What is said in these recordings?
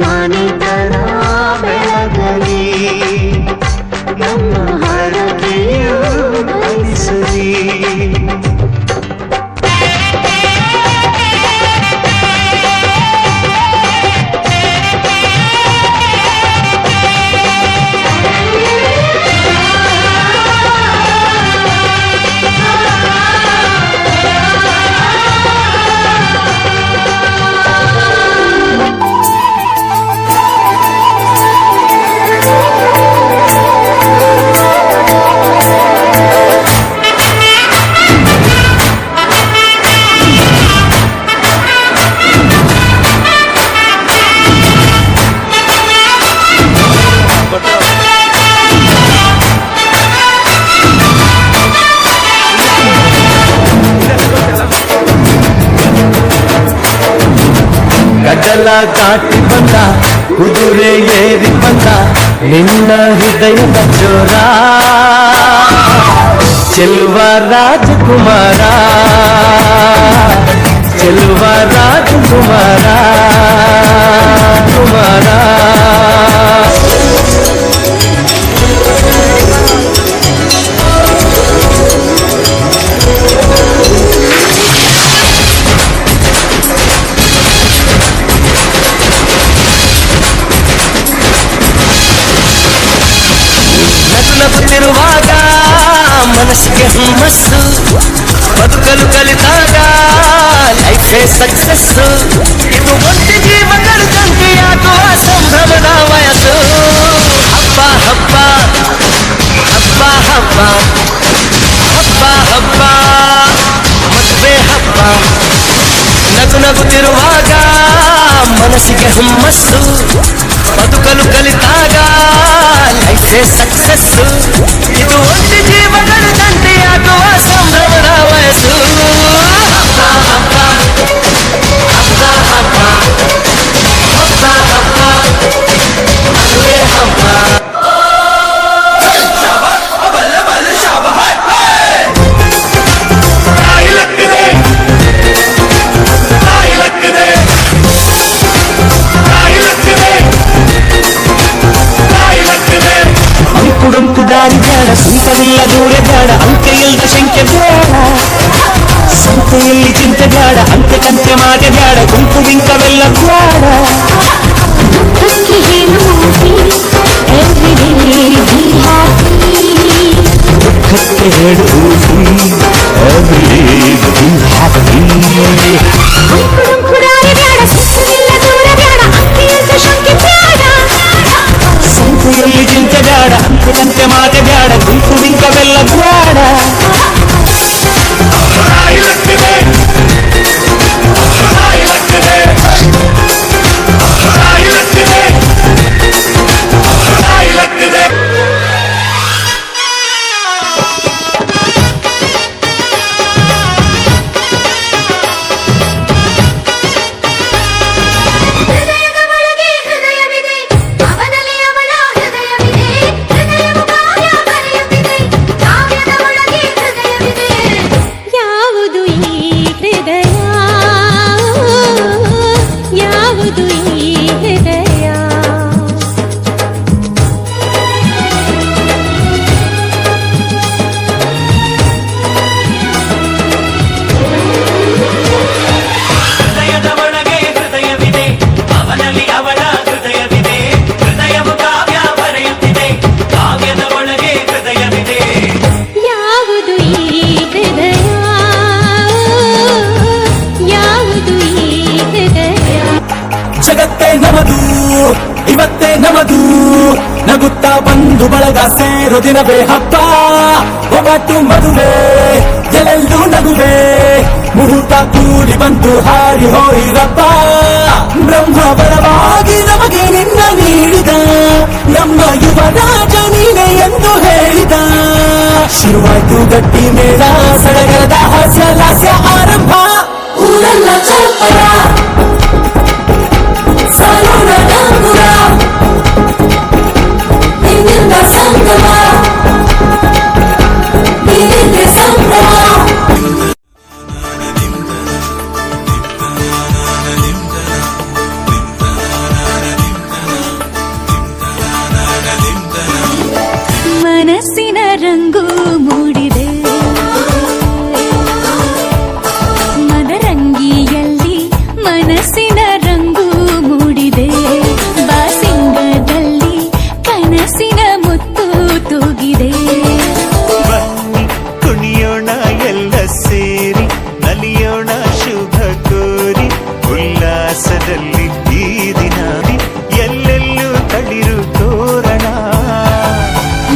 ಮನಿತನ ಬೆಳಗಲಿ ನಮ್ಮ ಹರಕೆಯು ಬಯಸಲಿ. హృదయ బచ్చోరా చెల్వా రాజకుమారా. చెల్వ రాజకుమారా. ನಗುತ್ತಿರುವಾಗ ಮನಸ್ಸಿಗೆ ಹುಮ್ಮಸ್ಸು ಬದುಕಲು ಕಲಿತಾಗ ಲೈಫೇ ಸಕ್ಸಸ್ ಇದು ಒಂಟಿ ಜೀವಗಳು ಜಂಟಿಯಾಗುವ ಸಂಭ್ರಮದ ವಯಸ್ಸು ಹಬ್ಬ ಹಬ್ಬ ಹಬ್ಬ ಹಬ್ಬ ಹಬ್ಬ ಹಬ್ಬ ಮದುವೆ ಹಬ್ಬ ನಗು ನಗುತ್ತಿರುವಾಗ ಮನಸ್ಸಿಗೆ ಹುಮ್ಮಸ್ಸು ಬದುಕಲು ಕಲಿತಾಗ ಲೈಫೇ ಸಕ್ಸಸ್ ಇದು ಒಂಟಿ ಜೀವಗಳ ದೂರ ಬೇಡ ಅಂಕೆ ಇಲ್ದ ಸಂಖ್ಯೆ ಬೇಡ ಸಂತೆಯಲ್ಲಿ ಚಿಂತೆ ಬೇಡ ಅಂತೆ ಕಂತೆ ಮಾತೆ ಬೇಡ ಗುಂಪು ಬಿಂಕವೆಲ್ಲ ಬೇಡ ದುಃಖಕ್ಕೆ ಹೇಳು every day be happy ದುಃಖಕ್ಕೆ ಹೇಳು ಅಂಕುಡೊಂಕುಡಾರಿ ಬ್ಯಾಡ ಸುಖವಿಲ್ಲ ದೂರ ಬ್ಯಾಡ ಅಂಕೆಯಂತ ಶಂಕೆ ಬ್ಯಾಡ ಸಂತೆಯಲ್ಲಿ ಚಿಂತೆ ಬೇಡ ಅಂತೆ love. ನಮದು. ಇವತ್ತೇ ನಮದು. ನಗುತ್ತಾ ಬಂದು ಬಳಗ ಸೇರು ದಿನವೇ ಹಬ್ಬ. ಒಗಟು ಮದುವೆ, ಎಲ್ಲೆಲ್ಲೂ ನಗುವೆ. ಮುಹೂರ್ತ ಕೂಡಿ ಬಂತು ಹಾರಿ ಹೋಯಿರಪ್ಪ ಬ್ರಹ್ಮ ಬಲವಾಗಿ ನಮಗೆ ನಿನ್ನ ನೀಡಿದ. ನಮ್ಮ ಯುವರಾಜ ನೀನೆ ಎಂದು ಹೇಳಿದ. ಶುರುವಾಯ್ತು ಗಟ್ಟಿ ಮೇಳ, ಸಡಗರದ ಹಾಸ್ಯ ಲಾಸ್ಯ ಆರಂಭ. ಊರಲ್ಲ ಚಪ್ಪರ Ingin tak sanggup ಉಲ್ಲಾಸದಲ್ಲಿ ಈ ದಿನ ಎಲ್ಲೆಲ್ಲೂ ತಳಿರು ತೋರಣ.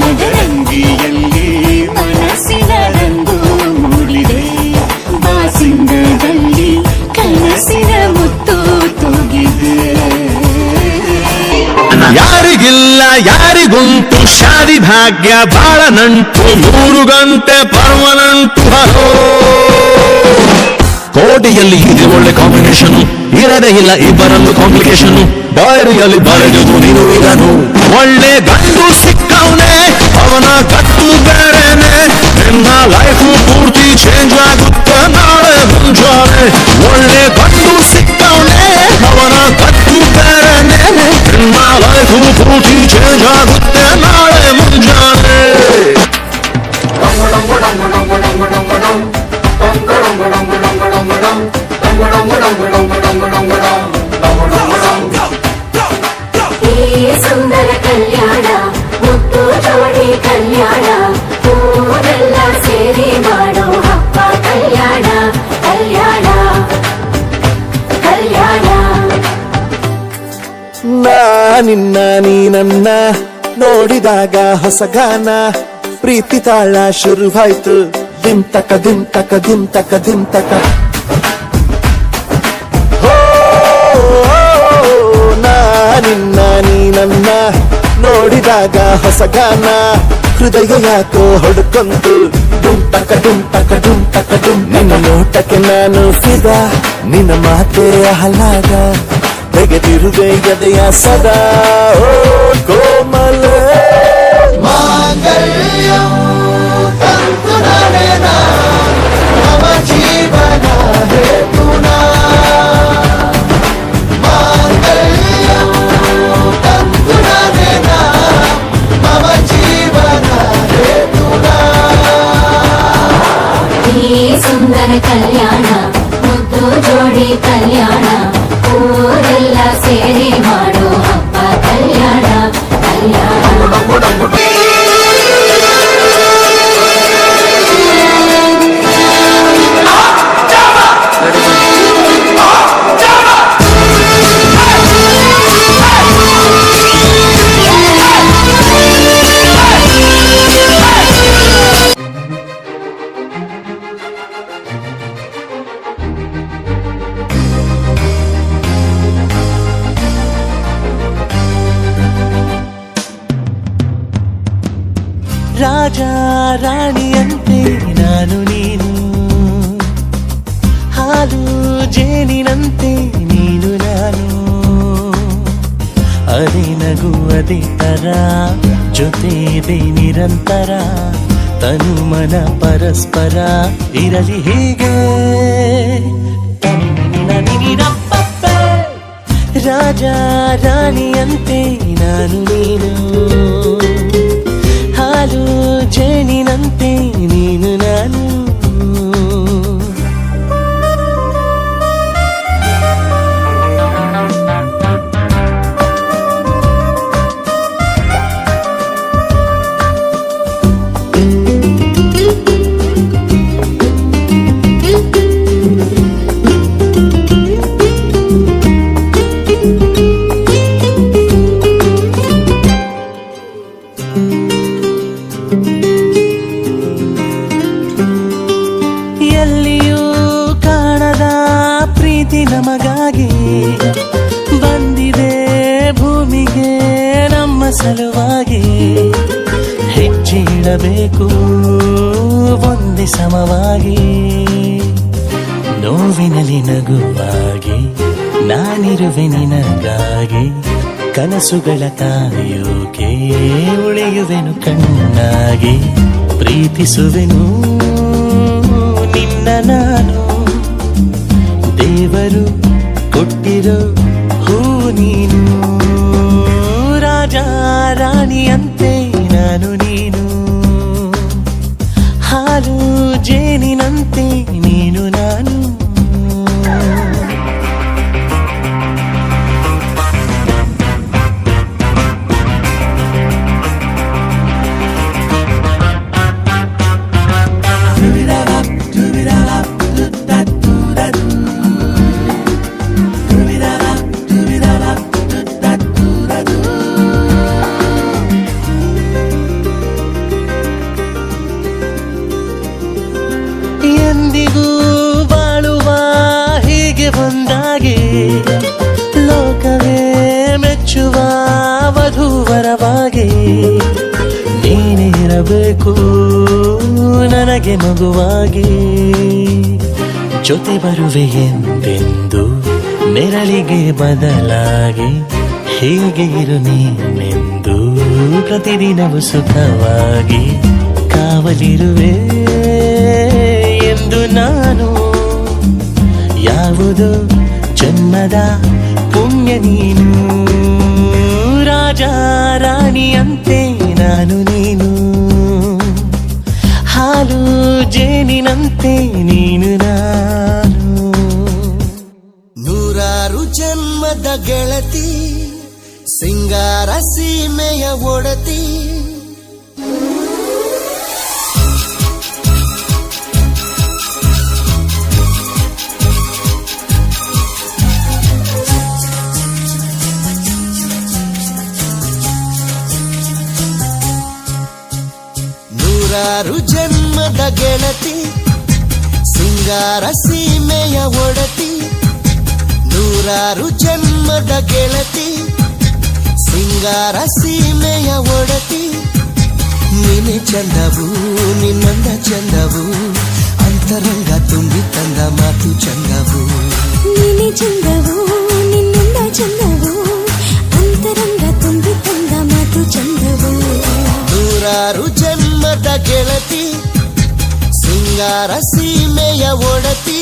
ಮದರಂಗಿಯಲ್ಲಿ ಮನಸ್ಸಿನ ರಂಗು ಮೂಡಿದೆ. ಬಾಸಿಂಗದಲ್ಲಿ ಕನಸಿನ ಮುತ್ತು ತೂಗಿದೆ. ಯಾರಿಗಿಲ್ಲ ಯಾರಿಗುಂಟು ಶಾದಿ ಭಾಗ್ಯ ಬಾಳ ನಂಟು ಮೂರು ಗಂಟೆ ಪರ್ಮನಂಟು ಹಲೋ. ಕೋಟೆಯಲ್ಲಿ ಇದೆ ಒಳ್ಳೆ ಕಾಂಬಿನೇಷನ್ ಇರದೇ ಇಲ್ಲ ಇಬ್ಬರಲ್ಲೂ ಕಾಂಪ್ಲಿಕೇಶನ್ ಡೈರಿಯಲ್ಲಿ ಬರೆದು ನೀನು ಇದನು ಒಳ್ಳೆ ಗಂಡು ಸಿಕ್ಕವನೇ. ನಿನ್ನ, ನೀ ನನ್ನ ನೋಡಿದಾಗ ಹೊಸಗಾನ ಪ್ರೀತಿ ತಾಳ ಶುರುವಾಯ್ತು. ದಿಂತಕ ದಿಂತಕ ದಿಂತಕ ದಿಂತಕ. ನಾ ನಿನ್ನ, ನೀ ನನ್ನ ನೋಡಿದಾಗ ಹೊಸಗಾನ ಹೃದಯ ಯಾಕೋ ಹೊಡ್ಕೊಂತು. ಡುಂಟಕ ಡುಂಟಕ ತಕ ಡುಮ್ ನಿನ್ನ ನೋಟಕ್ಕೆ ನಾನು ಸಿದ. ನಿನ್ನ ಮಾತೆ ಆಹ್ಲಾದ ತೆಗೆದಿರುವೆ ಎದೆಯ ಸದಾ ಓ ಕೋಮಲ ಅದೇ ನಗು ಅದೇ ತರ ಜೊತೆ ಇದೆ ನಿರಂತರ ತನು ಮನ ಪರಸ್ಪರ ಇರಲಿ ಹೀಗೆ. ರಾಜ ರಾಣಿಯಂತೆ ನಾನು ನೀನು ಹಾಲು ಜೇನಿನಂತೆ ನೀನು ನಾನು ನಿನಗಾಗಿ ಕನಸುಗಳ ಕಾಯೋಕೆ ಉಳಿಯುವೆನು ಕಣ್ಣಾಗಿ ಪ್ರೀತಿಸುವೆನು. ನಿನ್ನ ನಾನು ದೇವರು ಕೊಟ್ಟಿರೋ ಹೂ ನೀನು. ರಾಜ ರಾಣಿಯಂತೆ ನಾನು ನೀನು. ಹಾಲು ಜೇನಿನಂತೆ ಮಗುವಾಗಿ ಜೊತೆ ಬರುವೆ ಎಂದೆಂದು ನೆರಳಿಗೆ ಬದಲಾಗಿ ಹೀಗೆ ಇರು ನೀನೆಂದು ಪ್ರತಿದಿನವೂ ಸುಖವಾಗಿ ಕಾವಲಿರುವೆ ಎಂದು ನಾನು. ಯಾವುದು ಜನ್ಮದ ಪುಣ್ಯ ನೀನು, ರಾಜ ರಾಣಿಯಂತೆ ನಾನು ನೀನು. ಹಾಲು ಜೇನಿನಂತೆ ನೀನು ನಾನು. ನೂರಾರು ಜನ್ಮದ ಗೆಳತಿ ಸಿಂಗಾರ ಸೀಮೆಯ ಒಡತಿ ಸಿಂಗಾರ ಸೀಮೆಯ ಒಡತಿ, ನೂರಾರು ಜನ್ಮದ ಗೆಳತಿ, ಸಿಂಗಾರ ಸೀಮೆಯ ಒಡತಿ. ನೀನೆ ಚಂದವು ನಿನ್ನಂದ ಚಂದವು, ಅಂತರಂಗ ತುಂಬಿ ತಂದ ಮಾತು ಚಂದವು. ನೀನೆ ಚಂದವು ಸಿಂಗಾರ ಸೀಮೆಯ ಒಡತಿ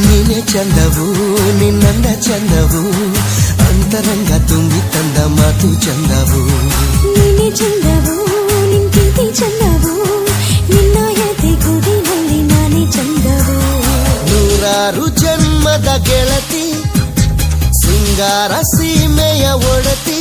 ನೀನೆ ಚಂದವು ನಿನ್ನಂದ ಚಂದವು ಅಂತರಂಗ ತುಂಬಿ ತಂದ ಮಾತು ಚಂದವು ನೀನೆ ಚಂದವು ನಿನ್ಕಿಂತಿ ಚಂದವು ನಿನ್ನ ಎದೆ ಗುಡಿನಲ್ಲಿ ನಾನೇ ಚಂದವು ನೂರಾರು ಜನ್ಮದ ಗೆಳತಿ ಸಿಂಗಾರ ಸೀಮೆಯ ಒಡತಿ